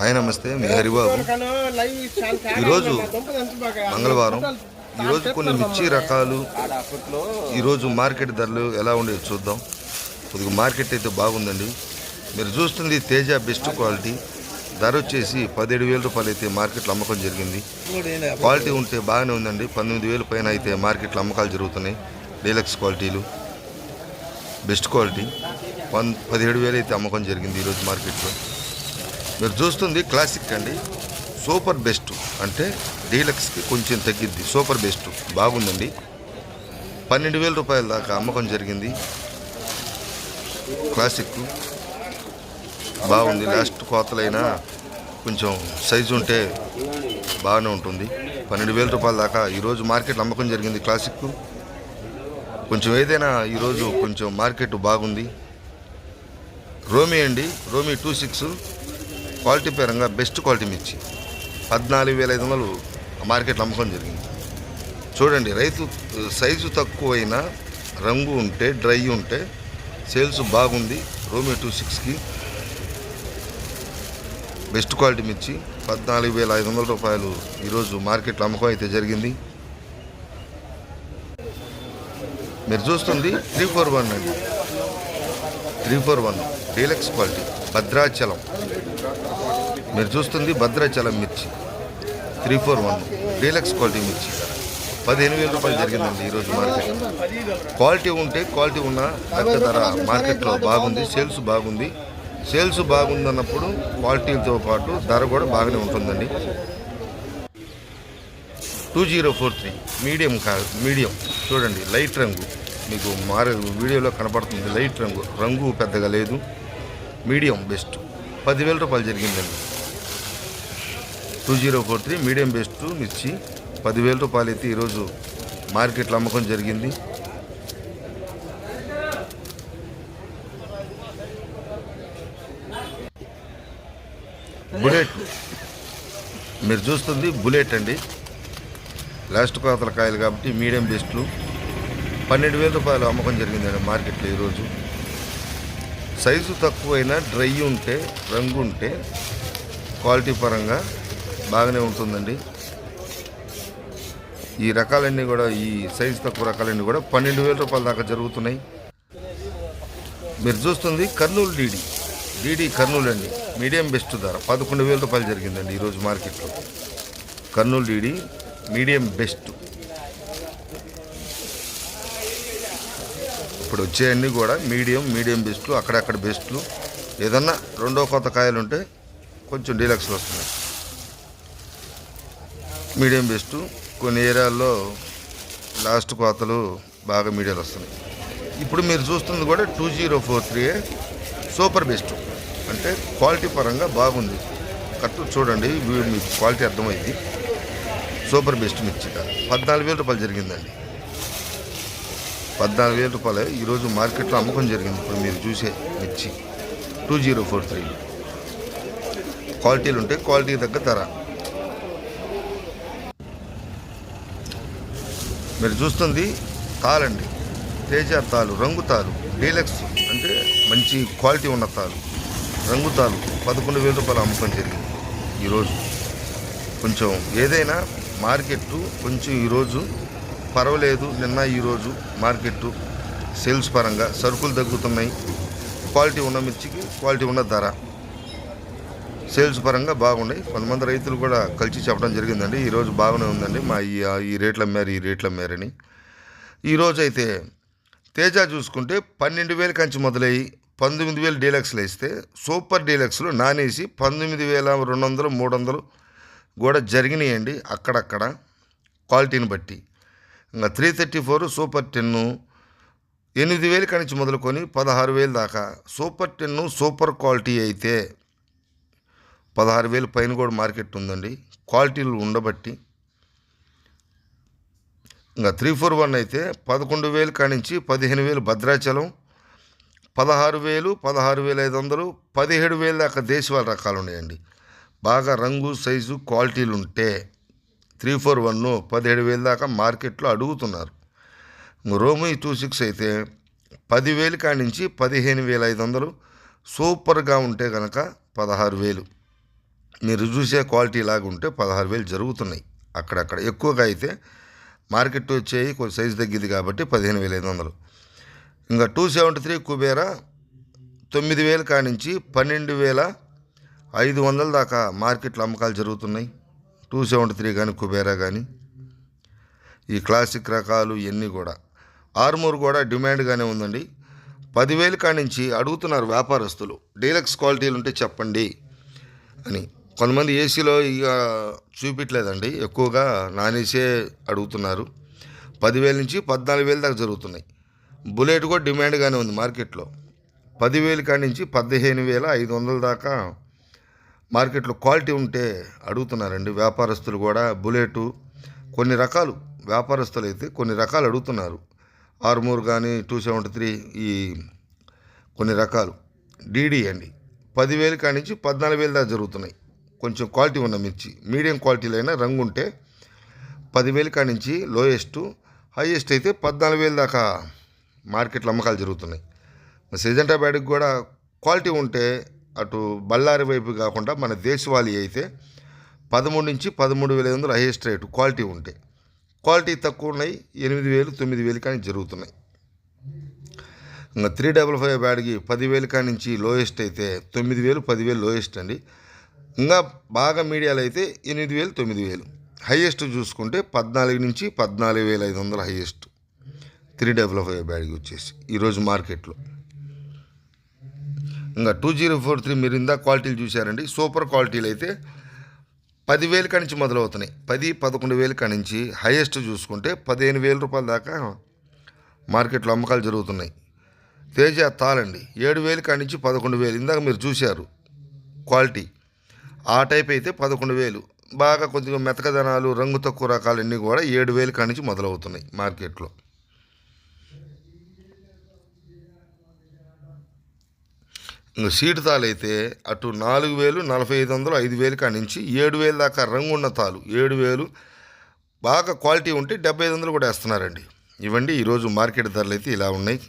Hi నమస్తే. మీ హరిబాబు ఈరోజు మంగళవారం. ఈరోజు కొన్ని మిర్చి రకాలు ఈరోజు మార్కెట్ ధరలు ఎలా ఉండేవి చూద్దాం. కొద్దిగా మార్కెట్ అయితే బాగుందండి. మీరు చూస్తుంది తేజ బెస్ట్ క్వాలిటీ. ధర వచ్చేసి పదిహేడు వేల రూపాయలు అయితే మార్కెట్లో అమ్మకం జరిగింది. క్వాలిటీ ఉంటే బాగానే ఉందండి. పంతొమ్మిది వేల పైన అయితే మార్కెట్లో అమ్మకాలు జరుగుతున్నాయి. డీలక్స్ క్వాలిటీలు బెస్ట్ క్వాలిటీ. పన్ పదిహేడు వేలు అయితే అమ్మకం జరిగింది ఈరోజు మార్కెట్లో. మీరు చూస్తుంది క్లాసిక్ అండి. సూపర్ బెస్ట్ అంటే డీలక్స్కి కొంచెం తగ్గిద్ది. సూపర్ బెస్ట్ బాగుందండి. పన్నెండు వేల రూపాయల దాకా అమ్మకం జరిగింది. క్లాసిక్ బాగుంది. లాస్ట్ కోతలైనా కొంచెం సైజు ఉంటే బాగానే ఉంటుంది. పన్నెండు వేల రూపాయల దాకా ఈరోజు మార్కెట్లో అమ్మకం జరిగింది క్లాసిక్ కొంచెం ఏదైనా ఈరోజు కొంచెం మార్కెట్ బాగుంది. రోమి అండి. రోమి టూ సిక్స్ క్వాలిటీ పరంగా బెస్ట్ క్వాలిటీ మిర్చి. పద్నాలుగు వేల ఐదు వందలు మార్కెట్లో అమ్మకం జరిగింది. చూడండి రైతు సైజు తక్కువైనా రంగు ఉంటే డ్రై ఉంటే సేల్స్ బాగుంది. రోమి టూ సిక్స్కి బెస్ట్ క్వాలిటీ మిర్చి పద్నాలుగు వేల ఐదు వందల రూపాయలు ఈరోజు మార్కెట్లో అమ్మకం అయితే జరిగింది. మీరు చూస్తుంది త్రీ ఫోర్ వన్ అండి. Three four one deluxe quality Bhadrachalam. మీరు చూస్తుంది భద్రాచలం మిర్చి. Three four one. Deluxe quality మిర్చి. పదిహేను వేల రూపాయలు జరిగిందండి ఈరోజు మార్కెట్. క్వాలిటీ ఉంటే క్వాలిటీ ఉన్న తగ్గ ధర మార్కెట్లో బాగుంది సేల్స్ బాగుంది. సేల్స్ బాగుందన్నప్పుడు క్వాలిటీతో పాటు ధర కూడా బాగానే ఉంటుందండి. Two zero four three. Medium కా మీడియం. చూడండి లైట్ రంగు. మీకు మారే వీడియోలో కనపడుతుంది లైట్ రంగు. రంగు పెద్దగా లేదు. Medium best. పదివేల రూపాయలు జరిగిందండి. Two zero four three medium best మిర్చి పదివేల రూపాయలు అయితే ఈరోజు మార్కెట్లో అమ్మకం జరిగింది. బుల్లెట్. మీరు చూస్తుంది బుల్లెట్ అండి. లాస్ట్ కోతల కాయలు కాబట్టి మీడియం బెస్ట్లు పన్నెండు వేల రూపాయలు అమ్మకం జరిగిందండి మార్కెట్లో ఈరోజు. సైజు తక్కువైనా డ్రై ఉంటే రంగు ఉంటే క్వాలిటీ పరంగా బాగానే ఉంటుందండి. ఈ రకాలన్నీ కూడా ఈ సైజ్ తక్కువ రకాలన్నీ కూడా పన్నెండు వేల రూపాయల దాకా జరుగుతున్నాయి. మీరు చూస్తుంది కర్నూలు డీడీ. డీడీ కర్నూలు అండి. మీడియం బెస్ట్ ధర. పదకొండు వేల రూపాయలు జరిగిందండి ఈరోజు మార్కెట్లో. Kurnool DD medium best. ఇప్పుడు వచ్చేవన్నీ కూడా మీడియం మీడియం బెస్ట్లు అక్కడక్కడ బెస్ట్లు. ఏదన్నా రెండో కొత్త కాయలు ఉంటే కొంచెం డీలక్స్లు వస్తున్నాయి. Medium best. కొన్ని ఏరియాల్లో లాస్ట్ కోతలు బాగా మీడియాలు వస్తున్నాయి. ఇప్పుడు మీరు చూస్తుంది కూడా two zero four three super best. అంటే క్వాలిటీ పరంగా బాగుంది. కట్టు చూడండి మీ మీకు క్వాలిటీ అర్థమైంది. సూపర్ బెస్ట్ మిర్చి పద్నాలుగు వేల రూపాయలు జరిగిందండి. పద్నాలుగు వేల రూపాయలు ఈరోజు మార్కెట్లో అమ్మకం జరిగింది. ఇప్పుడు మీరు చూసే మిర్చి. Two zero four three. క్వాలిటీలు ఉంటే క్వాలిటీ తగ్గ ధర. మీరు చూస్తుంది తాళండి తేజ తాలు రంగు తాలు డీలక్స్ అంటే మంచి క్వాలిటీ ఉన్న తాలు. రంగు తాలు పదకొండు వేల రూపాయలు అమ్మకం జరిగింది ఈరోజు కొంచెం ఏదైనా మార్కెట్ కొంచెం ఈరోజు పర్వాలేదు. నిన్న ఈరోజు మార్కెట్ సేల్స్ పరంగా సరుకులు తగ్గుతున్నాయి. క్వాలిటీ ఉన్న మిర్చికి క్వాలిటీ ఉన్న ధర. సేల్స్ పరంగా బాగున్నాయి కొంతమంది రైతులు కూడా కలిసి చెప్పడం జరిగిందండి. ఈరోజు బాగానే ఉందండి. మా ఈ ఈ రేట్లు అమ్మారు ఈ రేట్లు అమ్మారని ఈరోజు అయితే తేజ చూసుకుంటే పన్నెండు వేల కంచి మొదలయ్యి పంతొమ్మిది వేలు డీలక్స్లు వేస్తే సూపర్ డీలక్స్లు నానేసి పంతొమ్మిది వేల రెండు వందలు మూడు వందలు కూడా జరిగినాయండి అక్కడక్కడ క్వాలిటీని బట్టి. ఇంకా three thirty four super ten ఎనిమిది వేలు కనిచి మొదలుకొని పదహారు వేలు దాకా సూపర్ టెన్ను సూపర్ క్వాలిటీ అయితే పదహారు వేలు పైన కూడా మార్కెట్ ఉందండి. క్వాలిటీలు ఉండబట్టి. ఇంకా త్రీ ఫోర్ వన్ అయితే పదకొండు వేలు కానించి పదిహేను వేలు భద్రాచలం పదహారు వేలు పదహారు వేల ఐదు వందలు పదిహేడు వేలు దాకా దేశవాళ రకాలు ఉన్నాయండి. బాగా రంగు సైజు క్వాలిటీలు ఉంటే త్రీ ఫోర్ వన్ పదిహేడు వేలు దాకా మార్కెట్లో అడుగుతున్నారు. రోమి టూ సిక్స్ అయితే పదివేలు కానించి పదిహేను వేల ఐదు వందలు. సూపర్గా ఉంటే కనుక పదహారు వేలు. మీరు చూసే క్వాలిటీ లాగా ఉంటే పదహారు వేలు జరుగుతున్నాయి. అక్కడక్కడ. ఎక్కువగా అయితే మార్కెట్ వచ్చేవి కొంచెం సైజు తగ్గింది కాబట్టి పదిహేను వేల ఐదు వందలు. ఇంకా టూ సెవెంటీ త్రీ కుబేరా తొమ్మిది వేలు కానించి పన్నెండు వేల ఐదు వందల దాకా మార్కెట్లో అమ్మకాలు జరుగుతున్నాయి. టూ సెవెంటీ త్రీ కానీ కుబేరా కానీ ఈ క్లాసిక్ రకాలు ఇవన్నీ కూడా. ఆర్మూర్ కూడా డిమాండ్గానే ఉందండి. పదివేలు కానించి అడుగుతున్నారు వ్యాపారస్తులు. డీలక్స్ క్వాలిటీలు ఉంటే చెప్పండి అని. కొంతమంది ఏసీలో ఇక చూపించలేదండి ఎక్కువగా నాన్ ఏసీ అడుగుతున్నారు. పదివేల నుంచి పద్నాలుగు వేలు దాకా జరుగుతున్నాయి. బుల్లెట్ కూడా డిమాండ్గానే ఉంది మార్కెట్లో. పదివేలు కాడి నుంచి పదిహేను వేల ఐదు వందల దాకా మార్కెట్లో క్వాలిటీ ఉంటే అడుగుతున్నారండి. వ్యాపారస్తులు కూడా బుల్లెటు కొన్ని రకాలు వ్యాపారస్తులు అయితే కొన్ని రకాలు అడుగుతున్నారు. ఆర్మూర్ కానీ టూ సెవెంటీ త్రీ ఈ కొన్ని రకాలు. డీడీ అండి. పదివేలు కాడి నుంచి పద్నాలుగు వేలు దాకా జరుగుతున్నాయి. కొంచెం క్వాలిటీ ఉన్న మిర్చి మీడియం క్వాలిటీలో అయినా రంగు ఉంటే పదివేలు కాడి నుంచి లోయెస్ట్ హైయెస్ట్ అయితే పద్నాలుగు వేలు దాకా మార్కెట్లో అమ్మకాలు జరుగుతున్నాయి. సిజంటా బ్యాడ్కి కూడా క్వాలిటీ ఉంటే అటు బళ్ళారి వైపు కాకుండా మన దేశవాళీ అయితే పదమూడు నుంచి పదమూడు వేల ఐదు వందలు హైయెస్ట్ రేటు క్వాలిటీ ఉంటే. క్వాలిటీ తక్కువ ఉన్నాయి ఎనిమిది వేలు తొమ్మిది వేలు కానీ జరుగుతున్నాయి. ఇంకా త్రీ డబల్ ఫైవ్ బ్యాడ్కి పదివేలు కాడి నుంచి లోయెస్ట్ అయితే తొమ్మిది వేలు పదివేలు లోయెస్ట్ అండి. ఇంకా బాగా మీడియాలో అయితే ఎనిమిది వేలు తొమ్మిది వేలు. హైయెస్ట్ చూసుకుంటే పద్నాలుగు నుంచి పద్నాలుగు వేల ఐదు వందలు హైయెస్ట్ త్రీ డబుల్ ఫైవ్ బ్యాడ్కి వచ్చేసి ఈరోజు మార్కెట్లో. ఇంకా టూ జీరో ఫోర్ త్రీ మీరు ఇందా క్వాలిటీలు చూశారండి. సూపర్ క్వాలిటీలు అయితే పదివేల కాడి నుంచి మొదలవుతున్నాయి. పది పదకొండు వేలు కాడి నుంచి హైయెస్ట్ చూసుకుంటే పదిహేను వేల రూపాయల దాకా మార్కెట్లో అమ్మకాలు జరుగుతున్నాయి. తేజ తాళండి. ఏడు వేలు కాడి నుంచి పదకొండు వేలు. ఇందాక మీరు చూశారు. క్వాలిటీ ఆ టైప్ అయితే పదకొండు వేలు. బాగా కొద్దిగా మెతకదనాలు రంగు తక్కువ రకాలన్నీ కూడా ఏడు వేలు కానించి నుంచి మొదలవుతున్నాయి మార్కెట్లో. ఇంకా సీటు తాలు అయితే అటు నాలుగు వేలు నలభై ఐదు వందలు ఐదు వేలు కానించి ఏడు వేలు దాకా రంగు ఉన్న తాలు. ఏడు వేలు. బాగా క్వాలిటీ ఉంటే డెబ్బై ఐదు వందలు కూడా వేస్తున్నారండి. ఇవ్వండి ఈరోజు మార్కెట్ ధరలు అయితే ఇలా ఉన్నాయి.